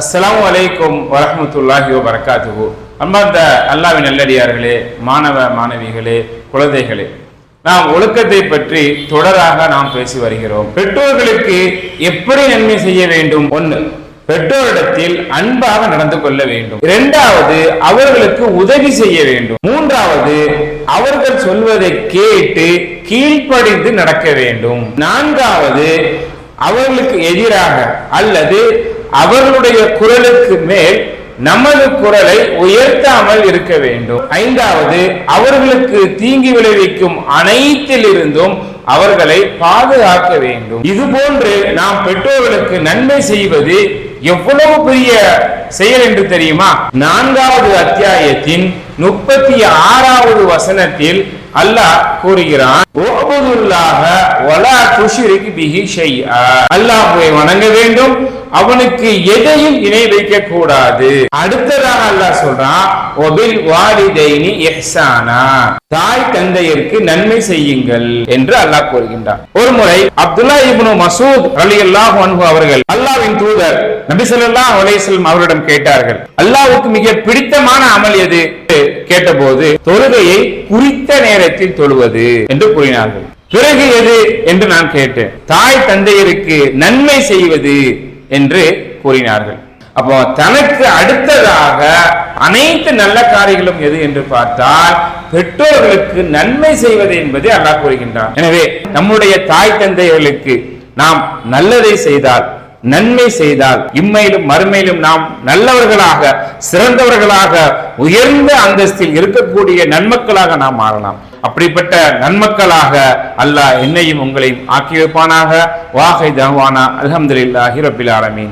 அஸ்ஸலாமு அலைக்கும் வரமத்துல்லாஹி வரகாத்துகு அன்பார்ந்த அல்லாவின் நல்லடியார்களே மாணவ மாணவிகளே குழந்தைகளே நாம் ஒழுக்கத்தை பற்றி தொடராக நாம் பேசி வருகிறோம். பெற்றோர்களுக்கு எப்படி நன்மை செய்ய வேண்டும்? ஒன்று பெற்றோரிடத்தில் அன்பாக நடந்து கொள்ள வேண்டும். இரண்டாவது அவர்களுக்கு உதவி செய்ய வேண்டும். மூன்றாவது அவர்கள் சொல்வதை கேட்டு கீழ்ப்படிந்து நடக்க வேண்டும். நான்காவது அவர்களுக்கு எதிராக அல்லது அவர்களுடைய குரலுக்கு மேல் நமது குரலை உயர்த்தாமல் இருக்க வேண்டும். ஐந்தாவது அவர்களுக்கு தீங்கி விளைவிக்கும் அனைத்திலிருந்தும் அவர்களை பாதுகாக்க வேண்டும். இது போன்று நாம் பெற்றோர்களுக்கு நன்மை செய்வது எவ்வளவு பெரிய செயல் என்று தெரியுமா? நான்காவது அத்தியாயத்தின் முப்பத்தி ஆறாவது வசனத்தில் அல்லாஹ் கூறுகிறான் அல்லாஹுவை வணங்க வேண்டும் அவனுக்கு எதையும் இணை வைக்க கூடாது அடுத்ததாக அல்லாஹ் சொல்றான் வாலிதைனி தாய் தந்தையருக்கு நன்மை செய்யுங்கள் என்று அல்லாஹ் கூறுகின்றார் ஒரு முறை அப்துல்லா இப்னு மசூத் அலி அல்லாஹ் அவர்கள் அல்லாவின் தூதர் நபிசல்லா ஸல்லல்லாஹு அவரிடம் கேட்டார்கள் அல்லாவுக்கு மிக பிடித்தமான அமல் எது? கேட்டபோது தொழுகையை குறித்த நேரத்தில் தொழுவது என்று கூறினார்கள். பிறகு எது என்று நான் கேட்டேன். தாய் தந்தையருக்கு நன்மை செய்வது என்று கூறினார்கள். அப்போ தனக்கு அடுத்ததாக அனைத்து நல்ல காரியங்களும் எது என்று பார்த்தால் பெற்றோர்களுக்கு நன்மை செய்வது என்பதை அல்லாஹ் கூறுகின்றான். எனவே நம்முடைய தாய் தந்தையர்களுக்கு நாம் நல்லதை செய்தால் நன்மை செய்தால் இம்மையிலும் மறுமையிலும் நாம் நல்லவர்களாக சிறந்தவர்களாக உயர்ந்த அந்தஸ்தில் இருக்கக்கூடிய நன்மக்களாக நாம் மாறலாம். அப்படிப்பட்ட நன்மக்களாக அல்லாஹ் என்னையும் உங்களையும் ஆக்கி வைப்பானாக. வாகை தவானா அலமதுல்லாஹி ரபில் ஆலமீன்.